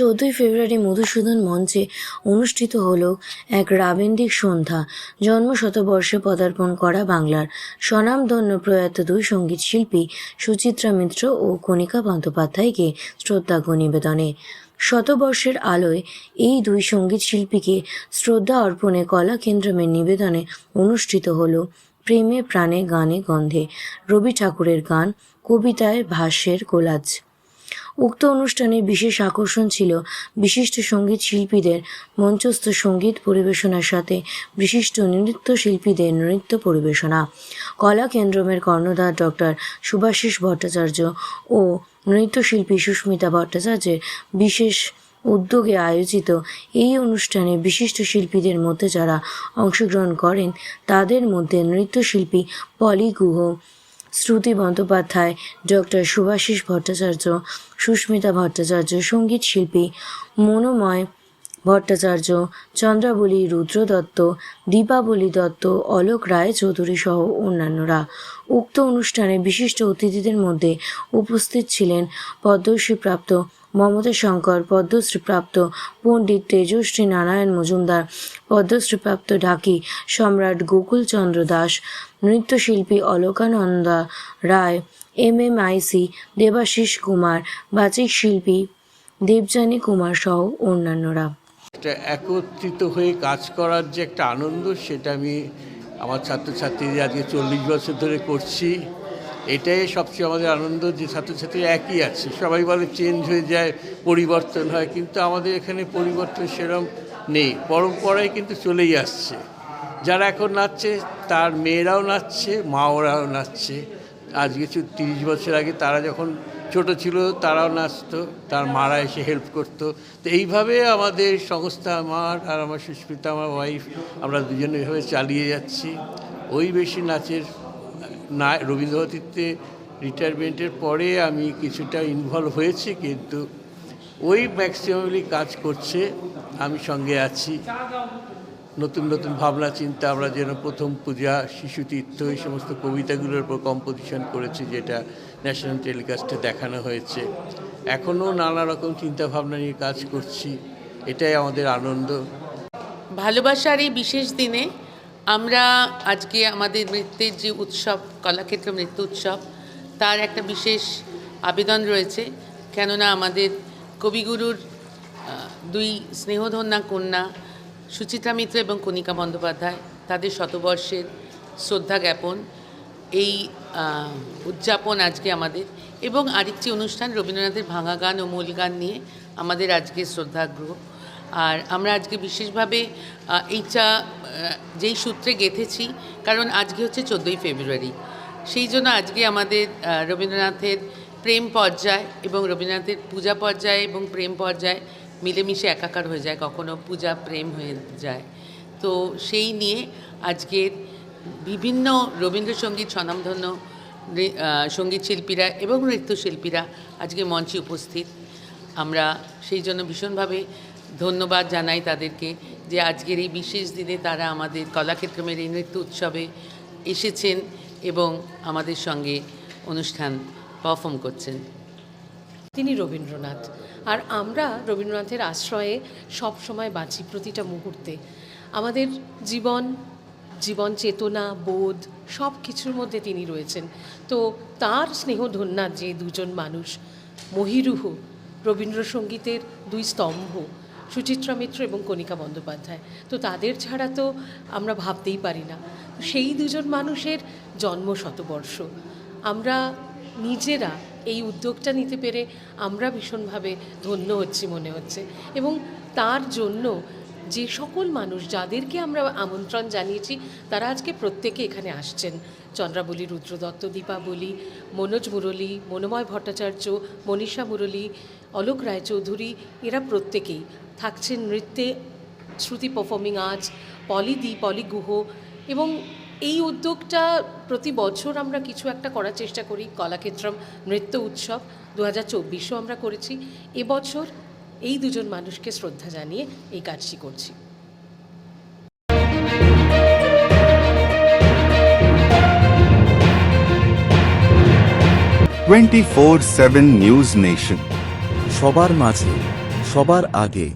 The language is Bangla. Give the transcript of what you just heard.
চৌদ্দই ফেব্রুয়ারি মধুসূদন মঞ্চে অনুষ্ঠিত হল এক রাবেন্দিক সন্ধ্যা। জন্ম শতবর্ষে পদার্পণ করা বাংলার স্বনামধন্য প্রয়াত দুই সংগীত শিল্পী সুচিত্রা মিত্র ও কণিকা বন্দ্যোপাধ্যায়কে শ্রদ্ধাজ্ঞ নিবেদনে। শতবর্ষের আলোয় এই দুই সংগীত শিল্পীকে শ্রদ্ধা অর্পণে কলা কেন্দ্রমের নিবেদনে অনুষ্ঠিত হল প্রেমে প্রাণে গানে গন্ধে। রবি ঠাকুরের গান, কবিতায় ভাষ্যের কোলাজ। উক্ত অনুষ্ঠানে বিশেষ আকর্ষণ ছিল বিশিষ্ট সংগীত শিল্পীদের মঞ্চস্থ সংগীত পরিবেশনার সাথে বিশিষ্ট নৃত্যশিল্পীদের নৃত্য পরিবেশনা। কলা কেন্দ্রমের কর্ণধার ডক্টর সুভাষিস ভট্টাচার্য ও নৃত্যশিল্পী সুস্মিতা ভট্টাচার্যের বিশেষ উদ্যোগে আয়োজিত এই অনুষ্ঠানে বিশিষ্ট শিল্পীদের মধ্যে যারা অংশগ্রহণ করেন, তাদের মধ্যে নৃত্যশিল্পী পলি গুহ শ্রুতি বন্দ্যোপাধ্যায় ডক্টর সুভাষিস ভট্টাচার্য সুস্মিতা ভট্টাচার্য সংগীত শিল্পী মনোময় ভট্টাচার্য, চন্দ্রাবলী রুদ্র দত্ত দীপাবলি দত্ত, অলোক রায় চৌধুরী সহ অন্যান্যরা। উক্ত অনুষ্ঠানে বিশিষ্ট অতিথিদের মধ্যে উপস্থিত ছিলেন পদ্মশ্রীপ্রাপ্ত মমতা শঙ্কর পদ্মশ্রীপ্রাপ্ত পণ্ডিত তেজশ্রী নারায়ণ মজুমদার, পদ্মশ্রীপ্রাপ্ত ঢাকি সম্রাট গোকুলচন্দ্র দাস, নৃত্যশিল্পী Alokananda Roy M M IC Debashis Kumar, বাচিক শিল্পী দেবযানী কুমার সহ অন্যান্যরা। একটা একত্রিত হয়ে কাজ করার যে একটা আনন্দ, সেটা আমি আমার ছাত্রছাত্রীদের আজকে চল্লিশ বছর ধরে করছি। এটাই সবচেয়ে আমাদের আনন্দ যে ছাত্রছাত্রী একই আছে। সবাই বলে চেঞ্জ হয়ে যায়, পরিবর্তন হয়, কিন্তু আমাদের এখানে পরিবর্তন সেরম নেই। পরম্পরায় কিন্তু চলেই আসছে। যারা এখন নাচছে, তার মেয়েরাও নাচছে মা ওরাও নাচছে। আজকে তিরিশ বছর আগে তারা যখন ছোট ছিল, তারাও নাচতো, তার মারা এসে হেল্প করতো। তো এইভাবে আমাদের সংস্থা, আমার আর আমার সুস্মিতা, আমার ওয়াইফ আমরা দুজনে এভাবে চালিয়ে যাচ্ছি। ওই বেশি নাচের না রবীন্দ্রভারতীতে রিটায়ারমেন্টের পরে আমি কিছুটা ইনভলভ হয়েছি, কিন্তু ওই ম্যাক্সিমামলি কাজ করছে, আমি সঙ্গে আছি। নতুন নতুন ভাবনা, চিন্তা, আমরা যেন প্রথম পূজা, শিশু তীর্থ, এই সমস্ত কবিতাগুলোর উপর কম্পোজিশন করেছি, যেটা ন্যাশনাল টেলিকাস্টে দেখানো হয়েছে। এখনও নানা রকম চিন্তা ভাবনা নিয়ে কাজ করছি। এটাই আমাদের আনন্দ। ভালোবাসার এই বিশেষ দিনে আমরা আজকে আমাদের নৃত্যের যে উৎসব, কলাক্ষেত্র নৃত্য উৎসব, তার একটা বিশেষ আবেদন রয়েছে। কেননা আমাদের কবিগুরুর দুই স্নেহধন্যা কন্যা সুচিত্রা মিত্র এবং কণিকা বন্দ্যোপাধ্যায় তাদের শতবর্ষের শ্রদ্ধা জ্ঞাপন, এই উদযাপন আজকে আমাদের এবং আরেকটি অনুষ্ঠান রবীন্দ্রনাথের ভাঙা গান ও মূল গান নিয়ে আমাদের আজকে শ্রদ্ধাগ্রহ। আর আমরা আজকে বিশেষভাবে এইটা যেই সূত্রে গেঁথেছি, কারণ আজকে হচ্ছে চোদ্দোই ফেব্রুয়ারি। সেই জন্য আজকে আমাদের রবীন্দ্রনাথের প্রেম পর্যায় এবং রবীন্দ্রনাথের পূজা পর্যায় এবং প্রেম পর্যায় মিলেমিশে একাকার হয়ে যায়, কখনো পূজা প্রেম হয়ে যায়। তো সেই নিয়ে আজকের বিভিন্ন রবীন্দ্রসঙ্গীত, স্বনামধন্য সংগীত শিল্পীরা এবং নৃত্যশিল্পীরা আজকে মঞ্চে উপস্থিত। আমরা সেই জন্য ভীষণভাবে ধন্যবাদ জানাই তাদেরকে যে আজকের এই বিশেষ দিনে তারা আমাদের কলাক্ষেত্রমের এই নৃত্য উৎসবে এসেছেন এবং আমাদের সঙ্গে অনুষ্ঠান পারফর্ম করছেন। তিনি রবীন্দ্রনাথ। আর আমরা রবীন্দ্রনাথের আশ্রয়ে সব সময় বাঁচি প্রতিটা মুহূর্তে। আমাদের জীবন জীবন চেতনা, বোধ সব কিছুর মধ্যে তিনি রয়েছেন। তো তার স্নেহধন্যা যে দুজন মানুষ, মহিরুহ, রবীন্দ্রসঙ্গীতের দুই স্তম্ভ, সুচিত্রা মিত্র এবং কণিকা বন্দ্যোপাধ্যায়। তো তাদের ছাড়া তো আমরা ভাবতেই পারি না। সেই দুজন মানুষের জন্ম শতবর্ষ আমরা নিজেরা এই উদ্যোগটা নিতে পেরে আমরা ভীষণভাবে ধন্য হচ্ছি মনে হচ্ছে। এবং তার জন্য যে সকল মানুষ যাদেরকে আমরা আমন্ত্রণ জানিয়েছি, তারা আজকে প্রত্যেকে এখানে আসছেন। চন্দ্রাবলী, রুদ্রদত্ত, দীপাবলি, মনোজ মুরলী, মনোময় ভট্টাচার্য, মনীষা মুরলী, অলোক রায়চৌধুরী, এরা প্রত্যেকেই থাকছেন নৃত্যে, শ্রুতি পারফর্মিং আর্টস পলিদি পলি গুহ এবং এই উদ্যোগটা প্রতি বছর আমরা কিছু একটা করার চেষ্টা করি, কলাক্ষেত্রম নৃত্য উৎসব দু হাজার চব্বিশও আমরা করেছি। এবছর এই দুজন মানুষকে শ্রদ্ধা জানিয়ে এই কাজটি করছি। Twenty four seven news nation. সবার মাঝে, সবার আগে